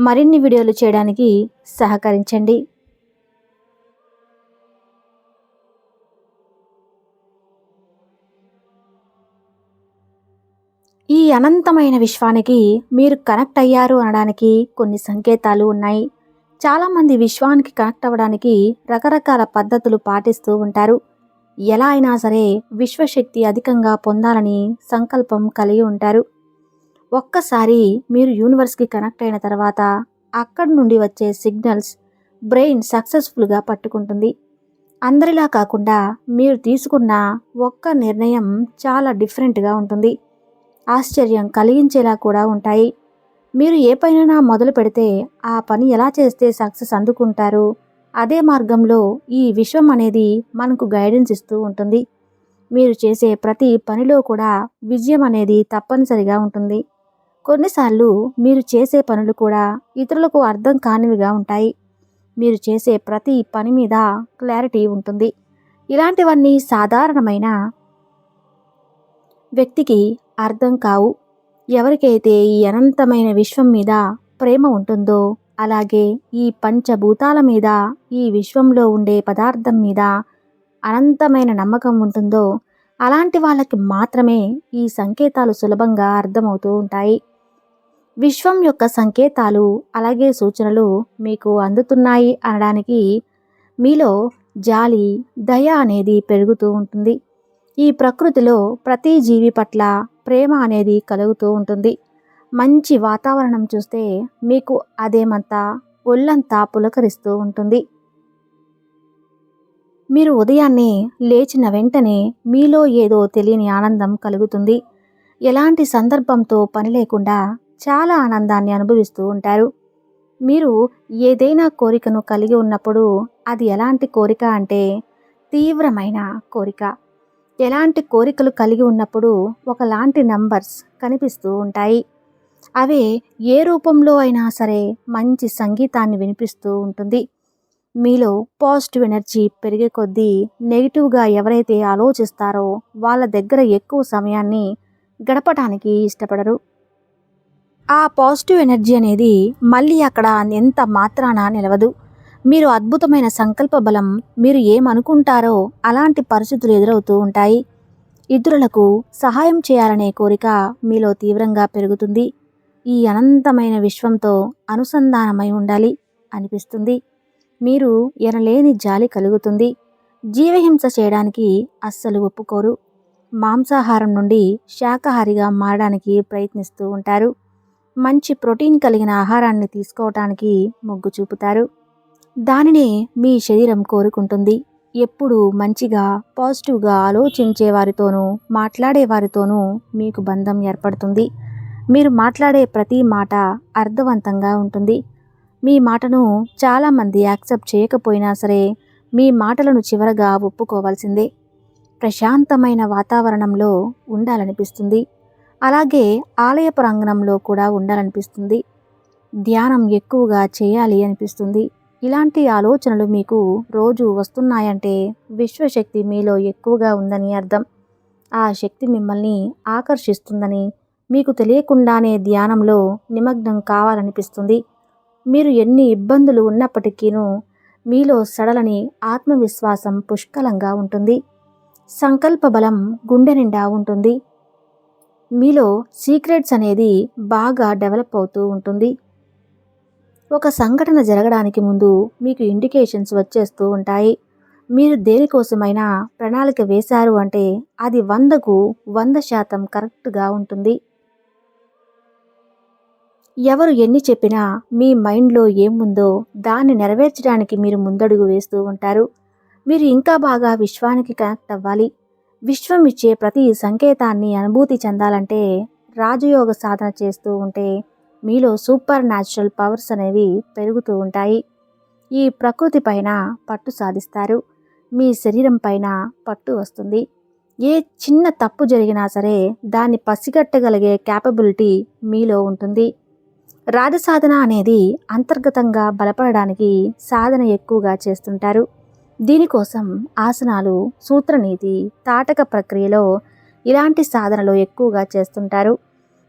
మరిన్ని వీడియోలు చేయడానికి సహకరించండి. ఈ అనంతమైన విశ్వానికి మీరు కనెక్ట్ అయ్యారు అనడానికి కొన్ని సంకేతాలు ఉన్నాయి. చాలామంది విశ్వానికి కనెక్ట్ అవ్వడానికి రకరకాల పద్ధతులు పాటిస్తూ ఉంటారు. ఎలా అయినా సరే విశ్వశక్తి అధికంగా పొందాలని సంకల్పం కలిగి ఉంటారు. ఒక్కసారి మీరు యూనివర్స్కి కనెక్ట్ అయిన తర్వాత అక్కడి నుండి వచ్చే సిగ్నల్స్ బ్రెయిన్ సక్సెస్ఫుల్గా పట్టుకుంటుంది. అందరిలా కాకుండా మీరు తీసుకున్న ఒక్క నిర్ణయం చాలా డిఫరెంట్గా ఉంటుంది. ఆశ్చర్యం కలిగించేలా కూడా ఉంటాయి. మీరు ఏ పైన మొదలు పెడితే ఆ పని ఎలా చేస్తే సక్సెస్ అందుకుంటారు? అదే మార్గంలో ఈ విశ్వం అనేది మనకు గైడెన్స్ ఇస్తూ ఉంటుంది. మీరు చేసే ప్రతి పనిలో కూడా విజయం అనేది తప్పనిసరిగా ఉంటుంది. కొన్నిసార్లు మీరు చేసే పనులు కూడా ఇతరులకు అర్థం కానివిగా ఉంటాయి. మీరు చేసే ప్రతి పని మీద క్లారిటీ ఉంటుంది. ఇలాంటివన్నీ సాధారణమైన వ్యక్తికి అర్థం కావు. ఎవరికైతే ఈ అనంతమైన విశ్వం మీద ప్రేమ ఉంటుందో అలాగే ఈ పంచభూతాల మీద ఈ విశ్వంలో ఉండే పదార్థం మీద అనంతమైన నమ్మకం ఉంటుందో అలాంటి వాళ్ళకి మాత్రమే ఈ సంకేతాలు సులభంగా అర్థమవుతూ ఉంటాయి. విశ్వం యొక్క సంకేతాలు అలాగే సూచనలు మీకు అందుతున్నాయి అనడానికి మీలో జాలి దయ అనేది పెరుగుతూ ఉంటుంది. ఈ ప్రకృతిలో ప్రతి జీవి పట్ల ప్రేమ అనేది కలుగుతూ ఉంటుంది. మంచి వాతావరణం చూస్తే మీకు అదేమంతా ఒళ్ళంతా పులకరిస్తూ ఉంటుంది. మీరు ఉదయాన్నే లేచిన వెంటనే మీలో ఏదో తెలియని ఆనందం కలుగుతుంది. ఎలాంటి సందర్భంతో పని లేకుండా చాలా ఆనందాన్ని అనుభవిస్తూ ఉంటారు. మీరు ఏదైనా కోరికను కలిగి ఉన్నప్పుడు అది ఎలాంటి కోరిక అంటే తీవ్రమైన కోరిక. ఎలాంటి కోరికలు కలిగి ఉన్నప్పుడు ఒకలాంటి నంబర్స్ కనిపిస్తూ ఉంటాయి. అవే ఏ రూపంలో అయినా సరే మంచి సంగీతాన్ని వినిపిస్తూ ఉంటుంది. మీలో పాజిటివ్ ఎనర్జీ పెరిగే కొద్దీ నెగిటివ్గా ఎవరైతే ఆలోచిస్తారో వాళ్ళ దగ్గర ఎక్కువ సమయాన్ని గడపడానికి ఇష్టపడరు. ఆ పాజిటివ్ ఎనర్జీ అనేది మళ్ళీ అక్కడ ఎంత మాత్రాన నిలవదు. మీరు అద్భుతమైన సంకల్ప బలం మీరు ఏమనుకుంటారో అలాంటి పరిస్థితులు ఎదురవుతూ ఉంటాయి. ఇతరులకు సహాయం చేయాలనే కోరిక మీలో తీవ్రంగా పెరుగుతుంది. ఈ అనంతమైన విశ్వంతో అనుసంధానమై ఉండాలి అనిపిస్తుంది. మీరు ఎనలేని జాలి కలుగుతుంది. జీవహింస చేయడానికి అస్సలు ఒప్పుకోరు. మాంసాహారం నుండి శాకాహారిగా మారడానికి ప్రయత్నిస్తూ ఉంటారు. మంచి ప్రోటీన్ కలిగిన ఆహారాన్ని తీసుకోవటానికి మొగ్గు చూపుతారు. దానినే మీ శరీరం కోరుకుంటుంది. ఎప్పుడు మంచిగా పాజిటివ్గా ఆలోచించే వారితోనూ మాట్లాడే వారితోనూ మీకు బంధం ఏర్పడుతుంది. మీరు మాట్లాడే ప్రతి మాట అర్థవంతంగా ఉంటుంది. మీ మాటను చాలామంది యాక్సెప్ట్ చేయకపోయినా సరే మీ మాటలను చివరగా ఒప్పుకోవాల్సిందే. ప్రశాంతమైన వాతావరణంలో ఉండాలనిపిస్తుంది. అలాగే ఆలయ ప్రాంగణంలో కూడా ఉండాలనిపిస్తుంది. ధ్యానం ఎక్కువగా చేయాలి అనిపిస్తుంది. ఇలాంటి ఆలోచనలు మీకు రోజు వస్తున్నాయంటే విశ్వశక్తి మీలో ఎక్కువగా ఉందని అర్థం. ఆ శక్తి మిమ్మల్ని ఆకర్షిస్తుందని మీకు తెలియకుండానే ధ్యానంలో నిమగ్నం కావాలనిపిస్తుంది. మీరు ఎన్ని ఇబ్బందులు ఉన్నప్పటికీనూ మీలో సడలని ఆత్మవిశ్వాసం పుష్కలంగా ఉంటుంది. సంకల్ప బలం గుండె నిండా ఉంటుంది. మీలో సీక్రెట్స్ అనేది బాగా డెవలప్ అవుతూ ఉంటుంది. ఒక సంఘటన జరగడానికి ముందు మీకు ఇండికేషన్స్ వచ్చేస్తూ ఉంటాయి. మీరు దేనికోసమైనా ప్రణాళిక వేశారు అంటే అది వందకు వంద శాతం కరెక్ట్గా ఉంటుంది. ఎవరు ఎన్ని చెప్పినా మీ మైండ్లో ఏముందో దాన్ని నెరవేర్చడానికి మీరు ముందడుగు వేస్తూ ఉంటారు. మీరు ఇంకా బాగా విశ్వానికి కనెక్ట్ అవ్వాలి. విశ్వం ఇచ్చే ప్రతి సంకేతాన్ని అనుభూతి చెందాలంటే రాజయోగ సాధన చేస్తూ ఉంటే మీలో సూపర్ న్యాచురల్ పవర్స్ అనేవి పెరుగుతూ ఉంటాయి. ఈ ప్రకృతి పైన పట్టు సాధిస్తారు. మీ శరీరం పైన పట్టు వస్తుంది. ఏ చిన్న తప్పు జరిగినా సరే దాన్ని పసిగట్టగలిగే క్యాపబిలిటీ మీలో ఉంటుంది. రాజసాధన అనేది అంతర్గతంగా బలపడడానికి సాధన ఎక్కువగా చేస్తుంటారు. దీనికోసం ఆసనాలు సూత్రనీతి తాటక ప్రక్రియలో ఇలాంటి సాధనలు ఎక్కువగా చేస్తుంటారు.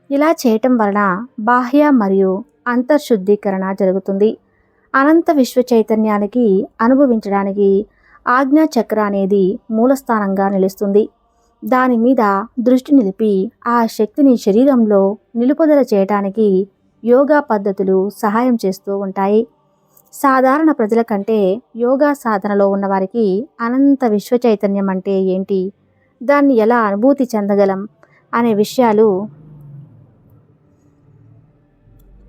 ఇలా చేయటం వలన బాహ్య మరియు అంతర్శుద్ధీకరణ జరుగుతుంది. అనంత విశ్వ చైతన్యానికి అనుభవించడానికి ఆజ్ఞా చక్ర అనేది మూలస్థానంగా నిలుస్తుంది. దాని మీద దృష్టి నిలిపి ఆ శక్తిని శరీరంలో నిలుపుదల చేయటానికి యోగా పద్ధతులు సహాయం చేస్తూ ఉంటాయి. సాధారణ ప్రజల కంటే యోగా సాధనలో ఉన్నవారికి అనంత విశ్వ చైతన్యం అంటే ఏంటి? దాన్ని ఎలా అనుభూతి చెందగలం? అనే విషయాలు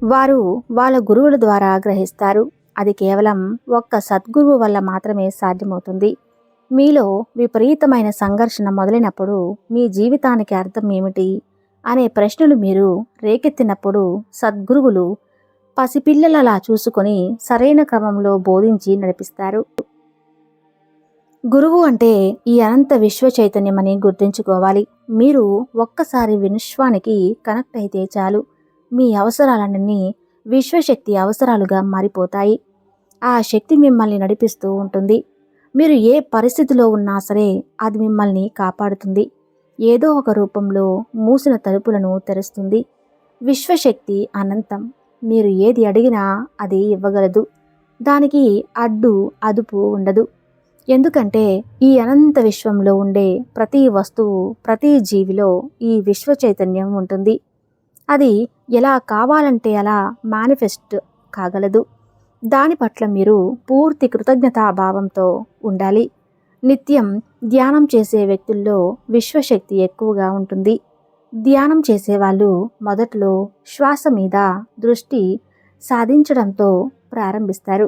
వారు వాళ్ళ గురువుల ద్వారా గ్రహిస్తారు. అది కేవలం ఒక్క సద్గురువు వల్ల మాత్రమే సాధ్యమవుతుంది. మీలో విపరీతమైన సంఘర్షణ మొదలైనప్పుడు మీ జీవితానికి అర్థం ఏమిటి? అనే ప్రశ్నలు మీరు రేకెత్తినప్పుడు సద్గురువులు పసిపిల్లలలా చూసుకొని సరైన క్రమంలో బోధించి నడిపిస్తారు. గురువు అంటే ఈ అనంత విశ్వ చైతన్యమని గుర్తుంచుకోవాలి. మీరు ఒక్కసారి విశ్వానికి కనెక్ట్ అయితే చాలు. మీ అవసరాలన్నీ విశ్వశక్తి అవసరాలుగా మారిపోతాయి. ఆ శక్తి మిమ్మల్ని నడిపిస్తూ ఉంటుంది. మీరు ఏ పరిస్థితిలో ఉన్నా సరే అది మిమ్మల్ని కాపాడుతుంది. ఏదో ఒక రూపంలో మూసిన తలుపులను తెరుస్తుంది. విశ్వశక్తి అనంతం. మీరు ఏది అడిగినా అది ఇవ్వగలదు. దానికి అడ్డు అదుపు ఉండదు. ఎందుకంటే ఈ అనంత విశ్వంలో ఉండే ప్రతి వస్తువు ప్రతి జీవిలో ఈ విశ్వ చైతన్యం ఉంటుంది. అది ఎలా కావాలంటే అలా మేనిఫెస్ట్ కాగలదు. దాని పట్ల మీరు పూర్తి కృతజ్ఞతాభావంతో ఉండాలి. నిత్యం ధ్యానం చేసే వ్యక్తుల్లో విశ్వశక్తి ఎక్కువగా ఉంటుంది. ధ్యానం చేసేవాళ్ళు మొదట్లో శ్వాస మీద దృష్టి సాధించడంతో ప్రారంభిస్తారు.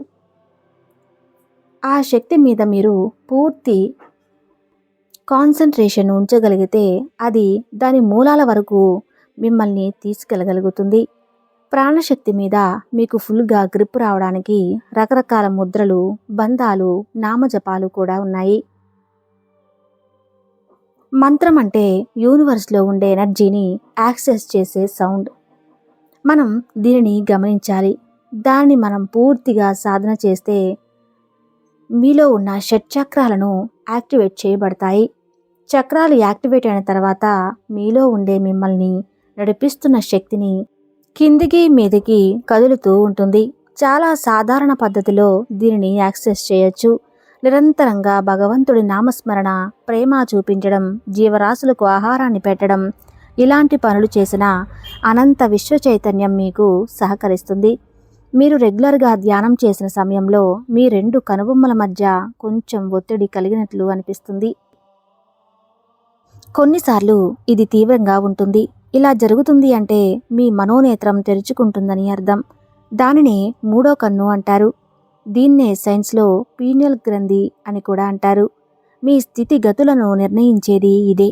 ఆ శక్తి మీద మీరు పూర్తి కాన్సన్ట్రేషన్ ఉంచగలిగితే అది దాని మూలాల వరకు మిమ్మల్ని తీసుకెళ్ళగలుగుతుంది ప్రాణశక్తి మీద మీకు ఫుల్గా గ్రిప్ రావడానికి రకరకాల ముద్రలు బంధాలు నామజపాలు కూడా ఉన్నాయి. మంత్రం అంటే యూనివర్స్లో ఉండే ఎనర్జీని యాక్సెస్ చేసే సౌండ్. మనం దీనిని గమనించాలి. దాన్ని మనం పూర్తిగా సాధన చేస్తే మీలో ఉన్న షట్ చక్రాలను యాక్టివేట్ చేయబడతాయి. చక్రాలు యాక్టివేట్ అయిన తర్వాత మీలో ఉండే మిమ్మల్ని నడిపిస్తున్న శక్తిని కిందికి మీదికి కదులుతూ ఉంటుంది. చాలా సాధారణ పద్ధతిలో దీనిని యాక్సెస్ చేయొచ్చు. నిరంతరంగా భగవంతుడి నామస్మరణ ప్రేమ చూపించడం జీవరాశులకు ఆహారాన్ని పెట్టడం ఇలాంటి పనులు చేసిన అనంత విశ్వ చైతన్యం మీకు సహకరిస్తుంది. మీరు రెగ్యులర్గా ధ్యానం చేసిన సమయంలో మీ రెండు కనుబొమ్మల మధ్య కొంచెం ఒత్తిడి కలిగినట్లు అనిపిస్తుంది. కొన్నిసార్లు ఇది తీవ్రంగా ఉంటుంది. ఇలా జరుగుతుంది అంటే మీ మనోనేత్రం తెరుచుకుంటుందని అర్థం. దానిని మూడో కన్ను అంటారు. దీన్నే సైన్స్లో పీనియల్ గ్రంథి అని కూడా అంటారు. మీ స్థితిగతులను నిర్ణయించేది ఇదే.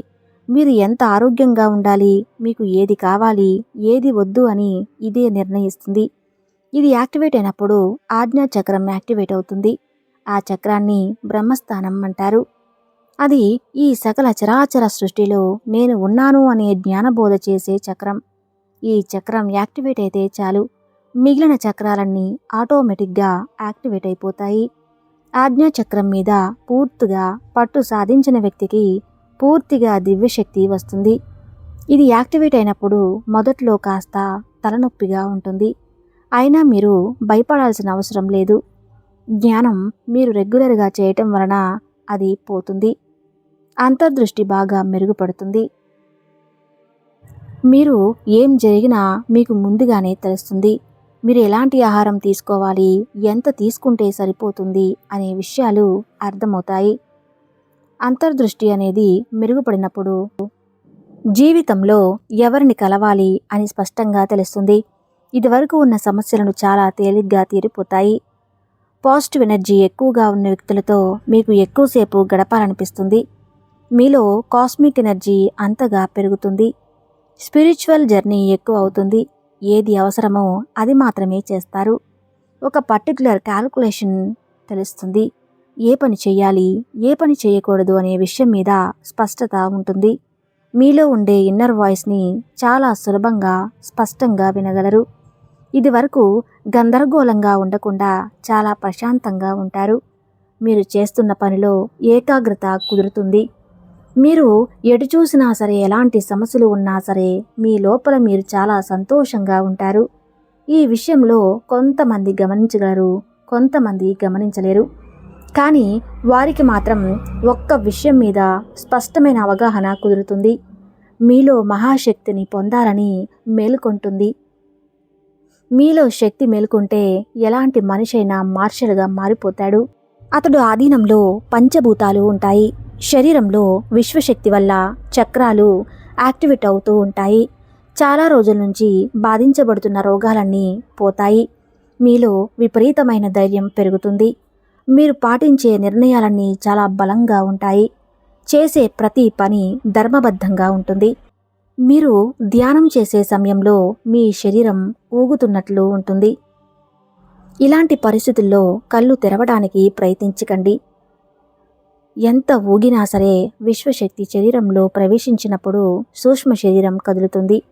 మీరు ఎంత ఆరోగ్యంగా ఉండాలి మీకు ఏది కావాలి ఏది వద్దు అని ఇదే నిర్ణయిస్తుంది. ఇది యాక్టివేట్ అయినప్పుడు ఆజ్ఞా చక్రం యాక్టివేట్ అవుతుంది. ఆ చక్రాన్ని బ్రహ్మస్థానం అంటారు. అది ఈ సకల చరాచర సృష్టిలో నేను ఉన్నాను అనే జ్ఞానబోధ చేసే చక్రం. ఈ చక్రం యాక్టివేట్ అయితే చాలు. మిగిలిన చక్రాలన్నీ ఆటోమేటిక్గా యాక్టివేట్ అయిపోతాయి. ఆజ్ఞాచక్రం మీద పూర్తిగా పట్టు సాధించిన వ్యక్తికి పూర్తిగా దివ్యశక్తి వస్తుంది. ఇది యాక్టివేట్ అయినప్పుడు మొదట్లో కాస్త తలనొప్పిగా ఉంటుంది. అయినా మీరు భయపడాల్సిన అవసరం లేదు. జ్ఞానం మీరు రెగ్యులర్గా చేయటం వలన అది పోతుంది. అంతర్దృష్టి బాగా మెరుగుపడుతుంది. మీరు ఏం జరిగినా మీకు ముందుగానే తెలుస్తుంది. మీరు ఎలాంటి ఆహారం తీసుకోవాలి? ఎంత తీసుకుంటే సరిపోతుంది? అనే విషయాలు అర్థమవుతాయి. అంతర్దృష్టి అనేది మెరుగుపడినప్పుడు జీవితంలో ఎవరిని కలవాలి అని స్పష్టంగా తెలుస్తుంది. ఇదివరకు ఉన్న సమస్యలను చాలా తేలిగ్గా తీరిపోతాయి. పాజిటివ్ ఎనర్జీ ఎక్కువగా ఉన్న వ్యక్తులతో మీకు ఎక్కువసేపు గడపాలనిపిస్తుంది. మీలో కాస్మిక్ ఎనర్జీ అంతగా పెరుగుతుంది. స్పిరిచువల్ జర్నీ ఎక్కువ అవుతుంది. ఏది అవసరమో అది మాత్రమే చేస్తారు. ఒక పర్టికులర్ క్యాల్కులేషన్ తెలుస్తుంది. ఏ పని చేయాలి ఏ పని చేయకూడదు అనే విషయం మీద స్పష్టత ఉంటుంది. మీలో ఉండే ఇన్నర్ వాయిస్ని చాలా సులభంగా స్పష్టంగా వినగలరు. ఇది వరకు గందరగోళంగా ఉండకుండా చాలా ప్రశాంతంగా ఉంటారు. మీరు చేస్తున్న పనిలో ఏకాగ్రత కుదురుతుంది. మీరు ఎటు చూసినా సరే ఎలాంటి సమస్యలు ఉన్నా సరే మీ లోపల మీరు చాలా సంతోషంగా ఉంటారు. ఈ విషయంలో కొంతమంది గమనించగలరు కొంతమంది గమనించలేరు. కానీ వారికి మాత్రం ఒక్క విషయం మీద స్పష్టమైన అవగాహన కుదురుతుంది. మీలో మహాశక్తిని పొందాలని మేలుకొంటుంది. మీలో శక్తి మేలుకుంటే ఎలాంటి మనిషైనా మార్షల్గా మారిపోతాడు. అతడు ఆధీనంలో పంచభూతాలు ఉంటాయి. శరీరంలో విశ్వశక్తి వల్ల చక్రాలు యాక్టివేట్ అవుతూ ఉంటాయి. చాలా రోజుల నుంచి బాధించబడుతున్న రోగాలన్నీ పోతాయి. మీలో విపరీతమైన ధైర్యం పెరుగుతుంది. మీరు పాటించే నిర్ణయాలన్నీ చాలా బలంగా ఉంటాయి. చేసే ప్రతి పని ధర్మబద్ధంగా ఉంటుంది. మీరు ధ్యానం చేసే సమయంలో మీ శరీరం ఊగుతున్నట్లు ఉంటుంది. ఇలాంటి పరిస్థితుల్లో కళ్ళు తెరవడానికి ప్రయత్నించకండి. ఎంత ఊగినా సరే విశ్వశక్తి శరీరంలో ప్రవేశించినప్పుడు సూక్ష్మ శరీరం కదులుతుంది.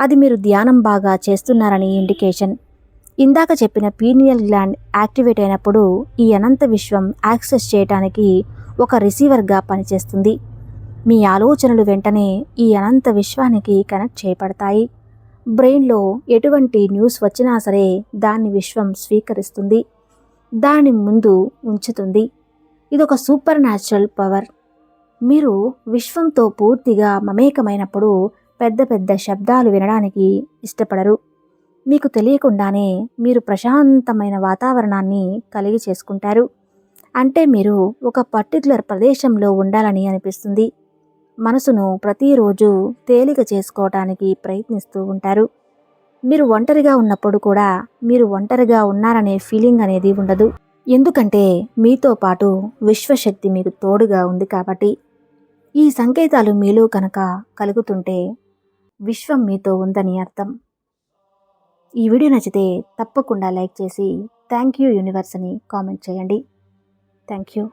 అది మీరు ధ్యానం బాగా చేస్తున్నారని ఇండికేషన్. ఇందాక చెప్పిన పీనియల్ గ్లాండ్ యాక్టివేట్ అయినప్పుడు ఈ అనంత విశ్వం యాక్సెస్ చేయడానికి ఒక రిసీవర్గా పనిచేస్తుంది. మీ ఆలోచనలు వెంటనే ఈ అనంత విశ్వానికి కనెక్ట్ చేయబడతాయి. బ్రెయిన్లో ఎటువంటి న్యూస్ వచ్చినా సరే దాన్ని విశ్వం స్వీకరిస్తుంది. దాని ముందు ఉంచుతుంది. ఇది ఒక సూపర్ న్యాచురల్ పవర్. మీరు విశ్వంతో పూర్తిగా మమేకమైనప్పుడు పెద్ద పెద్ద శబ్దాలు వినడానికి ఇష్టపడరు. మీకు తెలియకుండానే మీరు ప్రశాంతమైన వాతావరణాన్ని కలిగి చేసుకుంటారు. అంటే మీరు ఒక పర్టికులర్ ప్రదేశంలో ఉండాలని అనిపిస్తుంది. మనసును ప్రతిరోజు తేలిక చేసుకోవటానికి ప్రయత్నిస్తూ ఉంటారు. మీరు ఒంటరిగా ఉన్నప్పుడు కూడా మీరు ఒంటరిగా ఉన్నారనే ఫీలింగ్ అనేది ఉండదు. ఎందుకంటే మీతో పాటు విశ్వశక్తి మీకు తోడుగా ఉంది కాబట్టి. ఈ సంకేతాలు మీలో కనుక కలుగుతుంటే విశ్వం మీతో ఉందని అర్థం. ఈ వీడియో నచ్చితే తప్పకుండా లైక్ చేసి థ్యాంక్ యూ యూనివర్స్ అని కామెంట్ చేయండి. Thank you.